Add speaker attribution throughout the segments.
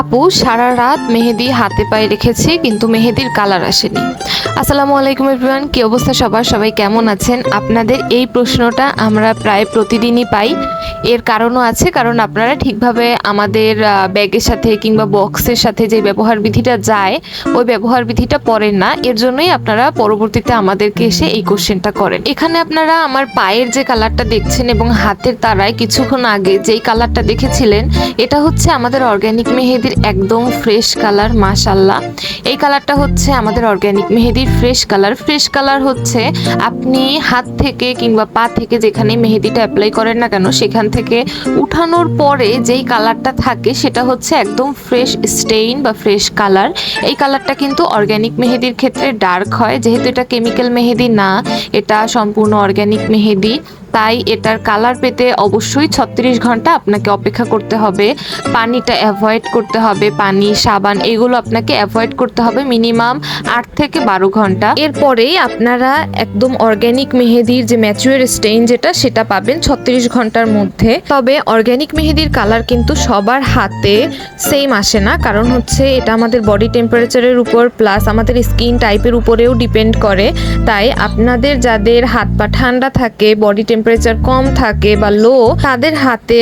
Speaker 1: আপু, সারা রাত মেহেদি হাতে পায়ে রেখেছি, কিন্তু মেহেদির কালার আসেনি। আসসালামু আলাইকুম এভরিওয়ান কী অবস্থা সবার? সবাই কেমন আছেন? আপনাদের এই প্রশ্নটা আমরা প্রায় প্রতিদিনই পাই। এর কারণও আছে, কারণ আপনারা ঠিকভাবে আমাদের ব্যাগের সাথে কিংবা বক্সের সাথে যে ব্যবহার বিধিটা যায়, ওই ব্যবহার বিধিটা পড়েন না। এর জন্যই আপনারা পরবর্তীতে আমাদেরকে এসে এই কোশ্চেনটা করেন। এখানে আপনারা আমার পায়ের যে কালারটা দেখছেন এবং হাতের তারায় কিছুক্ষণ আগে যেই কালারটা দেখেছিলেন, এটা হচ্ছে আমাদের অর্গ্যানিক মেহেদির একদম ফ্রেশ কালার মাশাল্লাহ এই কালারটা হচ্ছে আমাদের অর্গ্যানিক মেহেদির ফ্রেশ কালার ফ্রেশ কালার হচ্ছে আপনি হাত থেকে কিংবা পা থেকে যেখানে মেহেদিটা অ্যাপ্লাই করেন না কেন, সেখান থেকে উঠানোর পরে যেই কালারটা থাকে সেটা হচ্ছে একদম ফ্রেশ স্টেইন বা ফ্রেশ কালার এই কালারটা কিন্তু অর্গ্যানিক মেহেদির ক্ষেত্রে ডার্ক হয়, যেহেতু এটা কেমিক্যাল মেহেদি না, এটা সম্পূর্ণ অর্গ্যানিক মেহেদি। তাই এটার কালার পেতে অবশ্যই ছত্রিশ ঘণ্টা আপনাকে অপেক্ষা করতে হবে। পানিটা অ্যাভয়েড করতে হবে, পানি, সাবান এগুলো আপনাকে অ্যাভয়েড করতে হবে মিনিমাম আট থেকে বারো ঘণ্টা। এরপরেই আপনারা একদম অর্গ্যানিক মেহেদির যে ম্যাচুয়ার স্টেইন যেটা, সেটা পাবেন ছত্রিশ ঘণ্টার মধ্যে। তবে অর্গ্যানিক মেহেদির কালার কিন্তু সবার হাতে সেম আসে না, কারণ হচ্ছে এটা আমাদের বডি টেম্পারেচারের উপর প্লাস আমাদের স্কিন টাইপের উপরেও ডিপেন্ড করে। তাই আপনাদের যাদের হাত পা ঠান্ডা থাকে বডি টেম্পারেচার কম থাকে বা লো তাদের হাতে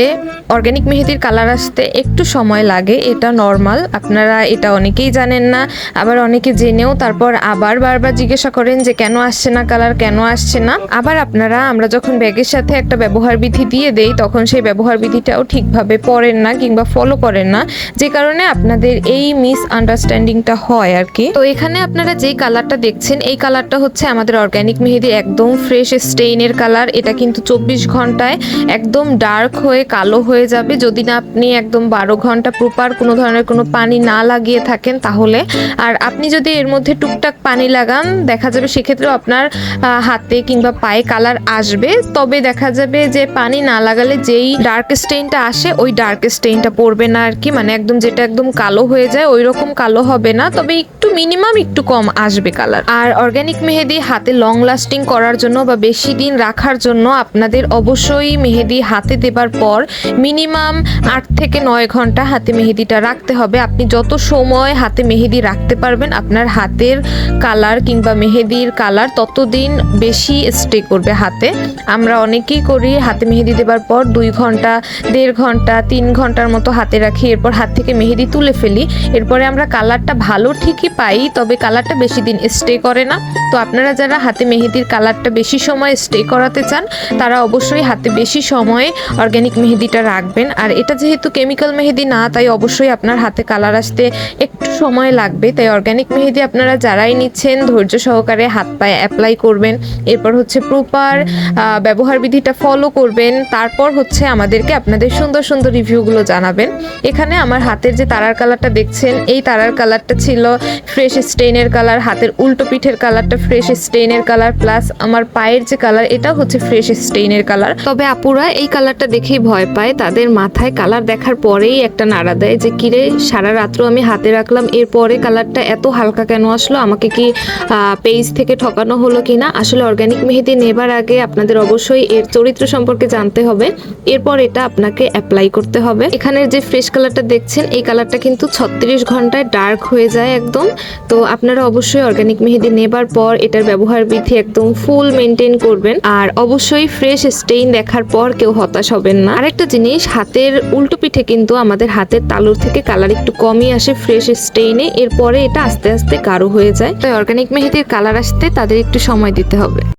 Speaker 1: অর্গ্যানিক মেহেদির কালার আসতে একটু সময় লাগে, এটা নর্মাল আপনারা এটা অনেকেই জানেন না, আবার অনেকে জেনেও, তারপর আবার বারবার জিজ্ঞাসা করেন যে কেন আসছে না কালার কেন আসছে না। আবার আপনারা, আমরা যখন ব্যাগের সাথে একটা ব্যবহার বিধি দিয়ে দেই, তখন সেই ব্যবহার বিধিটাও ঠিকভাবে পড়েন না কিংবা ফলো করেন না। যে কারণে আপনাদের এই মিস আন্ডারস্ট্যান্ডিংটা হয় আর কি। তো এখানে আপনারা যেই কালারটা দেখছেন, এই কালারটা হচ্ছে আমাদের অর্গ্যানিক মেহেদি, একদম ফ্রেশ স্টেইনের কালার এটা কিন্তু চব্বিশ ঘন্টায় একদম ডার্ক হয়ে কালো হয়ে যাবে। যদি না আপনি একদম বারো ঘণ্টা প্রপার কোনো ধরনের কোনো পানি না লাগিয়ে থাকেন তাহলে। আর আপনি যদি এর মধ্যে টুকটাক পানি লাগান, দেখা যাবে সেক্ষেত্রেও আপনার হাতে কিংবা পায়ে কালার আসবে। তবে দেখা যাবে যে পানি না লাগালে যেই ডার্ক স্টেইনটা আসে, ওই ডার্ক স্টেইনটা পড়বে না আর কি। মানে একদম যেটা একদম কালো হয়ে যায়, ওই রকম কালো হবে না। তবে একটু মিনিমাম একটু কম আসবে কালার আর অর্গ্যানিক মেহেদি হাতে লং লাস্টিং করার জন্য বা বেশি দিন রাখার জন্য আপনাদের অবশ্যই মেহেদি হাতে দেবার পর মিনিমাম আট থেকে নয় ঘণ্টা হাতে মেহেদিটা রাখতে হবে। আপনি যত সময় হাতে মেহেদি রাখতে পারবেন, আপনার হাতের কালার কিংবা মেহেদির কালার ততদিন বেশি স্টে করবে হাতে। আমরা অনেকেই করি হাতে মেহেদি দেবার পর দুই ঘণ্টা, দেড় ঘণ্টা, তিন ঘণ্টার মতো হাতে রাখি, এরপর হাত থেকে মেহেদি তুলে ফেলি। এরপরে আমরা কালারটা ভালো ঠিকই পাই, তবে কালারটা বেশি দিন স্টে করে না। তো আপনারা যারা হাতে মেহেদির কালারটা বেশি সময় স্টে করাতে চান তারা অবশ্যই হাতে বেশি সময় অর্গ্যানিক মেহেদিটা রাখবেন। আর এটা যেহেতু কেমিক্যাল মেহেদি না, তাই অবশ্যই আপনার হাতে কালার আসতে একটু সময় লাগবে। তাই অর্গ্যানিক মেহেদি আপনারা যারাই নিচ্ছেন, ধৈর্য সহকারে হাত পায়ে অ্যাপ্লাই করবেন। এরপর হচ্ছে প্রপার ব্যবহার বিধিটা ফলো করবেন। তারপর হচ্ছে আমাদেরকে আপনাদের সুন্দর সুন্দর রিভিউগুলো জানাবেন। এখানে আমার হাতের যে তারার কালারটা দেখছেন, এই তারার কালারটা ছিল ফ্রেশ স্টেইনের কালার হাতের উল্টো পিঠের কালারটা ফ্রেশ স্টেইনের কালার প্লাস আমার পায়ের যে কালার এটা হচ্ছে ফ্রেশ স্টেইনের কালার। তবে আপুরা এই কালারটা দেখেই ভয় পায়। তাদের মাথায় কালার দেখার পরেই একটা নাড়া দেয় যে, কিরে, সারা রাত্র আমি হাতে রাখলাম। এরপরে কালারটা এত হালকা কেন আসলো? আমাকে কি পেজ থেকে ঠকানো হলো কিনা আসলে অর্গ্যানিক মেহেদি নেবার আগে আপনাদের অবশ্যই এর চরিত্র সম্পর্কে জানতে হবে। এরপর এটা আপনাকে অ্যাপ্লাই করতে হবে। এখানের যে ফ্রেশ কালারটা দেখছেন, এই কালারটা কিন্তু ছত্রিশ ঘন্টায় ডার্ক হয়ে যায় একদম। তো আপনারা অবশ্যই অর্গ্যানিক মেহেদি নেবার পর এটার ব্যবহার বিধি একদম ফুল মেনটেন করবেন। আর অবশ্যই ফ্রেশ স্টেইন দেখার পর কেউ হতাশ হবেন না। আরেকটা জিনিস, হাতের উল্টো পিঠে কিন্তু আমাদের হাতের তালুর থেকে কালার একটু কমই আসে ফ্রেশ স্টেইনে এরপরে এটা আস্তে আস্তে গাঢ় হয়ে যায়। তাই অর্গ্যানিক মেহেদির কালার আসতে তাদের একটু সময় দিতে হবে।